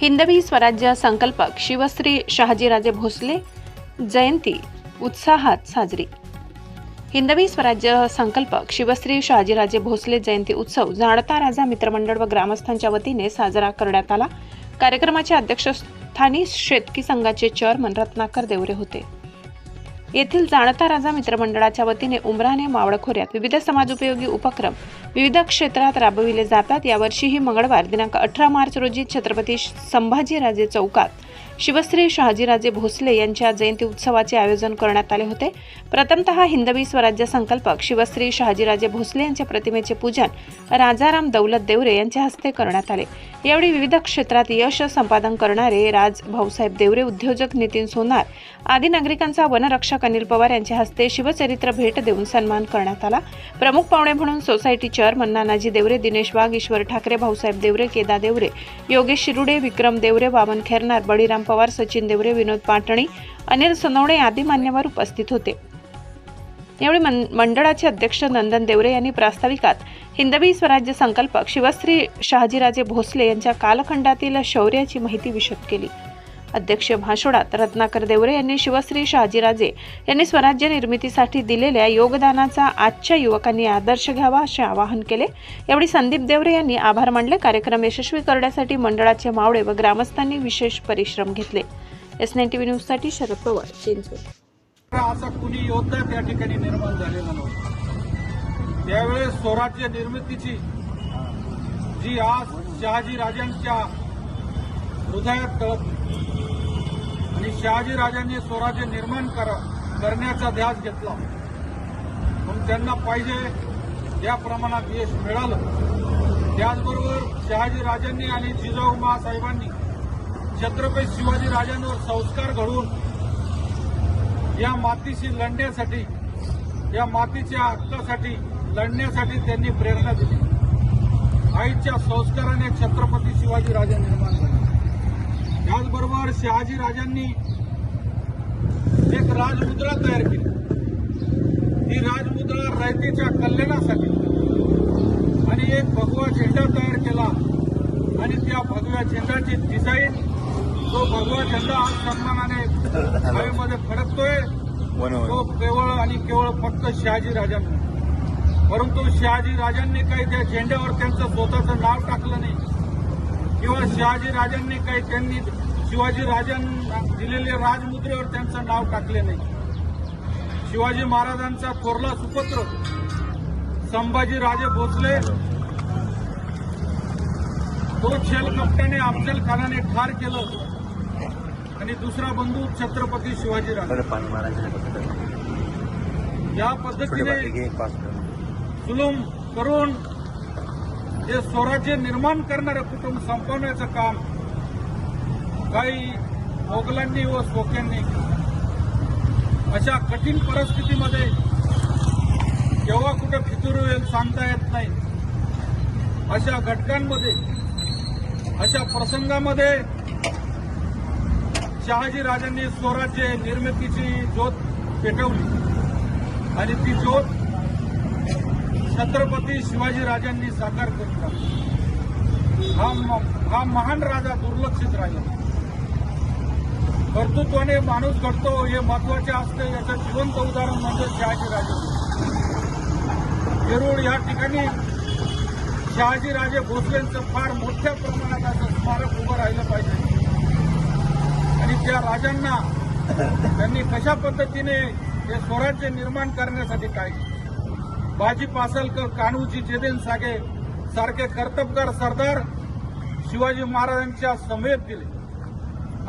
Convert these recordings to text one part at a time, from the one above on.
हिंदवी स्वराज्य संकल्पक शिवश्री शहाजीराजे भोसले जयंती उत्साहात साजरी. हिंदवी स्वराज्य संकल्पक शिवश्री शहाजीराजे भोसले जयंती उत्सव जाणता राजा मित्रमंडळ व ग्रामस्थांच्या वतीने साजरा करण्यात आला. कार्यक्रमाच्या अध्यक्षस्थानी शेतकी संघाचे चेअरमन रत्नाकर देवरे होते. येथील जाणता राजा मित्रमंडळाच्या वतीने उमराने मावळखोऱ्यात विविध समाजोपयोगी उपक्रम विविध क्षेत्रात राबविले जातात. यावर्षीही मंगळवार दिनांक अठरा मार्च रोजी छत्रपती संभाजीराजे चौकात शिवश्री शहाजीराजे भोसले यांच्या जयंती उत्सवाचे आयोजन करण्यात आले होते. प्रथमतः हिंदवी स्वराज्य संकल्पक शिवश्री शहाजीराजे भोसले यांच्या प्रतिमेचे पूजन राजाराम दौलत देवरे यांच्या हस्ते करण्यात आले. यावेळी विविध क्षेत्रात यश संपादन करणारे राज भाऊसाहेब देवरे उद्योजक नितीन सोनार आदी नागरिकांचा वनरक्षक अनिल पवार यांच्या हस्ते शिवचरित्र भेट देऊन सन्मान करण्यात आला. प्रमुख पाहुणे म्हणून सोसायटी चेअरमन नानाजी देवरे दिनेश वाघ ईश्वर ठाकरे भाऊसाहेब देवरे केदा देवरे योगेश शिरुडे विक्रम देवरे वामन खेरनार बळीराम पवार सचिन देवरे विनोद पाटणी अनिल सोनवणे आदी मान्यवर उपस्थित होते. यावेळी मंडळाचे अध्यक्ष नंदन देवरे यांनी प्रास्ताविकात हिंदवी स्वराज्य संकल्पक शिवश्री शहाजीराजे भोसले यांच्या कालखंडातील शौर्याची माहिती विशद केली. अध्यक्ष भाषणात रत्नाकर देवरे यांनी शिवश्री शहाजीराजे यांनी स्वराज्य निर्मितीसाठी दिलेल्या योगदानाचा आजच्या युवकांनी आदर्श घ्यावा असे आवाहन केले. यावेळी संदीप देवरे यांनी आभार मानले. कार्यक्रम यशस्वी करण्यासाठी मंडळाचे मावळे व ग्रामस्थांनी विशेष परिश्रम घेतले. एस नाईन्टी न्यूजसाठी शरद पवार चिंचवड. असा कुणी योद्धा त्या ठिकाणी निर्माण झालेला नव्हता. त्यावेळेस स्वराज्य निर्मितीची जी आज शहाजी राजांच्या हृदयात आणि शहाजी राजांनी स्वराज्य निर्माण करा करण्याचा ध्यास घेतला. मग त्यांना पाहिजे या प्रमाणात यश मिळालं. त्याचबरोबर शहाजीराजांनी आणि जिजाऊ महासाहेबांनी छत्रपती शिवाजी राजांवर संस्कार घडवून या मातीशी लढण्यासाठी या मातीच्या हक्कासाठी लढण्यासाठी त्यांनी प्रेरणा दिली. आईच्या संस्काराने छत्रपती शिवाजी राजा निर्माण झाले. त्याचबरोबर शहाजी राजांनी एक राजमुद्रा तयार केली. ती राजमुद्रा रयतेच्या कल्याणासाठी. आणि एक भगवा झेंडा तयार केला. आणि त्या भगव्या झेंडाची डिझाईन तो भगवा झेंडा आज सन्मानाने हवेमध्ये फडकतोय तो केवळ आणि केवळ फक्त शहाजी राजांना. परंतु शहाजी राजांनी काही त्या झेंड्यावर त्यांचं स्वतःचं नाव टाकलं नाही. किंवा शहाजी राजांनी काही त्यांनी शिवाजी राजांना दिलेले राजमुद्रेवर त्यांचं नाव टाकले नाही. शिवाजी महाराजांचा थोरला सुपुत्र संभाजी राजे भोसले तो शेल कप्ताने अफजल खानाने ठार केलं आणि दुसरा बंधू छत्रपती शिवाजी राजे. बरं पाणी मारायचं या पद्धतीने जुलूम करून हे स्वराज्य निर्माण करणारं कुटुंब संपवण्याचं काम काही मोगलांनी व स्वक्यांनी अशा कठीण परिस्थितीमध्ये केव्हा कुठं फितुरू येईल सांगता येत नाही. अशा घटकांमध्ये अशा प्रसंगामध्ये शहाजी राजांनी स्वराज्य निर्मितीची ज्योत पेटवली. आणि ती ज्योत छत्रपती शिवाजी राजांनी साकार करून हा म- हा महान राजा दुर्लक्षित राजा. कर्तृत्वाने माणूस घडतो हे महत्त्वाचे असते याचं जिवंत उदाहरण म्हणजे शहाजी राजे. येरूळ या ठिकाणी शहाजी राजे भोसलेंचं फार मोठ्या प्रमाणात असं स्मारक उभं राहिलं पाहिजे. आणि त्या राजांना त्यांनी कशा पद्धतीने हे स्वराज्य निर्माण करण्यासाठी काय केलं? बाजी पासलकर कान्होजी जेदेन सागे सारखे कर्तबगार सरदार शिवाजी महाराजांच्या समेत दिले.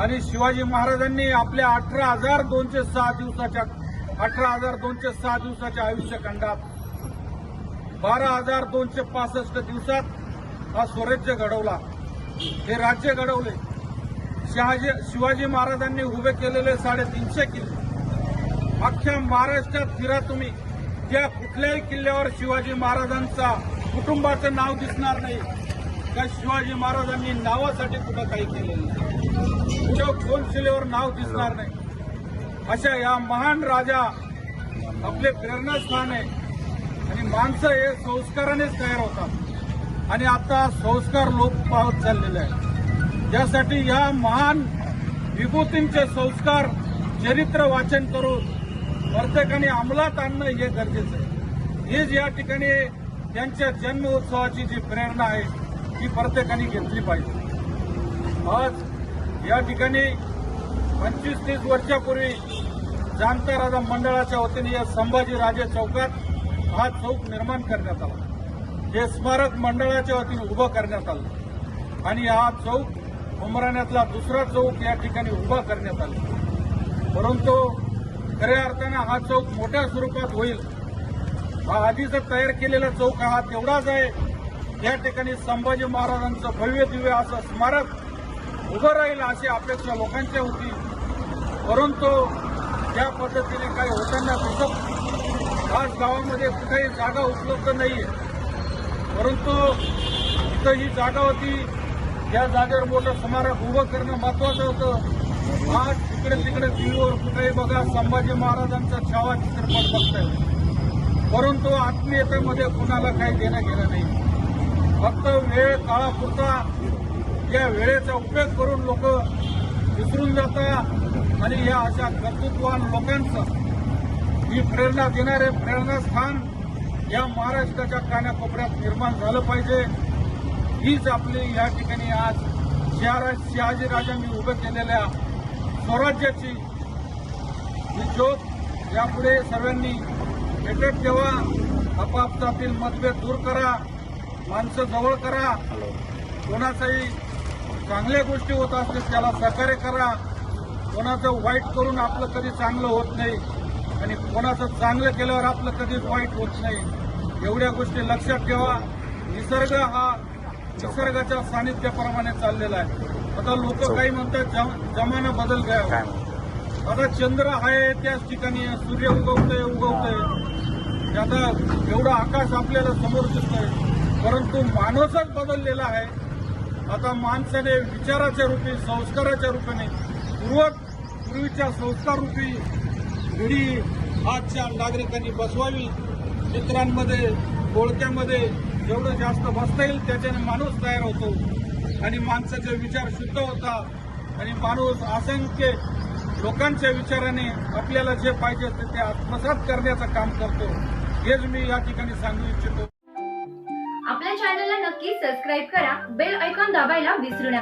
आणि शिवाजी महाराजांनी आपल्या अठरा हजार दोनशे सहा दिवसाच्या अठरा हजार दोनशे सहा दिवसाच्या आयुष्यखंडात बारा हजार दोनशे पासष्ट दिवसात हा स्वराज्य घडवला. हे राज्य घडवले. शहाजी शिवाजी महाराजांनी उभे केलेले साडेतीनशे किल्ले. अख्ख्या महाराष्ट्रात फिरा तुम्ही. त्या कुठल्याही किल्ल्यावर शिवाजी महाराजांचा कुटुंबाचं नाव दिसणार नाही त्या शिवाजी महाराजांनी नावासाठी कुठं काही केलेलं नाही. कुठं खोलशिलेवर नाव दिसणार नाही. अशा या महान राजा आपले प्रेरणास्थान आहे. आणि माणसं हे संस्कारानेच तयार होतात. आणि आता संस्कार लोप पावत चाललेले आहे त्यासाठी या महान विभूतींचे संस्कार चरित्र वाचन करून प्रत्येकाने अंमलात आणणं हे गरजेचं आहे. हीच या ठिकाणी त्यांच्या जन्म उत्सवाची जी प्रेरणा आहे ती प्रत्येकाने घेतली पाहिजे. आज या ठिकाणी पंचवीस तीस वर्षापूर्वी जाणता राजा मंडळाच्या वतीने या संभाजीराजे चौकात हा चौक निर्माण करण्यात आला. हे स्मारक मंडळाच्या वतीने उभं करण्यात आलं. आणि हा चौक उमराण्यातला दुसरा चौक या ठिकाणी उभा करण्यात आला. परंतु खऱ्या अर्थानं हा चौक मोठ्या स्वरूपात होईल. हा आधीचा तयार केलेला चौक हा तेवढाच आहे. या ठिकाणी संभाजी महाराजांचं भव्य दिव्य असं स्मारक उभं राहील अशी अपेक्षा लोकांची होती. परंतु त्या पद्धतीने काही होताना दिसत आज गावामध्ये कुठेही जागा उपलब्ध नाहीये. परंतु इथं ही जागा होती. या जागेवर मोठं स्मारक उभं करणं महत्वाचं होतं. आज तिकडे तिकडे टीव्हीवर कुठेही बघा संभाजी महाराजांचा छावा चित्रपट बघताय. परंतु आत्मीयतेमध्ये कुणाला काही देणं गेलं नाही. फक्त वेळ काळापुरता या वेळेचा उपयोग करून लोक विसरून जातात आणि या अशा कर्तृत्वान लोकांचं ही प्रेरणा देणारे प्रेरणास्थान या महाराष्ट्राच्या कानाकोपऱ्यात निर्माण झालं पाहिजे. हीच आपली या ठिकाणी आज शहरात शहाजीराजांनी उभं केलेल्या स्वराज्याची ही ज्योत यापुढे सर्वांनी पेटत ठेवा आपापसातील मतभेद दूर करा माणसं जवळ करा. कोणाचाही चांगल्या गोष्टी होत असतील त्याला सहकार्य करा. कोणाचं वाईट करून आपलं कधी चांगलं होत नाही आणि कोणाचं चांगलं केल्यावर आपलं कधीच वाईट होत नाही. एवढ्या गोष्टी लक्षात ठेवा. निसर्ग हा निसर्गाच्या सानिध्याप्रमाणे चाललेला आहे. आता लोक काही म्हणतात जम- जमाना बदल गया आता चंद्र आहे त्याच ठिकाणी. सूर्य उगवतोय उगवतोय. आता एवढं आकाश आपल्याला समोर दिसतंय. परंतु माणूसच बदललेला आहे. आता माणसाने विचाराच्या रूपी संस्काराच्या रूपाने पूर्व पूर्वीच्या संस्कार रूपी घडी आजच्या नागरिकांनी बसवावी. मित्रांमध्ये ओळख्यामध्ये जेवढं जास्त बसता येईल त्याच्याने माणूस तयार होतो. आणि माणसाचे विचार शुद्ध होतात आणि माणूस असंख्य लोकांच्या विचाराने आपल्याला जे पाहिजे असते ते आत्मसात करण्याचं काम करतो. हेच मी या ठिकाणी सांगू इच्छितो. आपल्या चॅनलला नक्की सबस्क्राईब करा. बेल ऐकॉन दाबायला विसरू नका.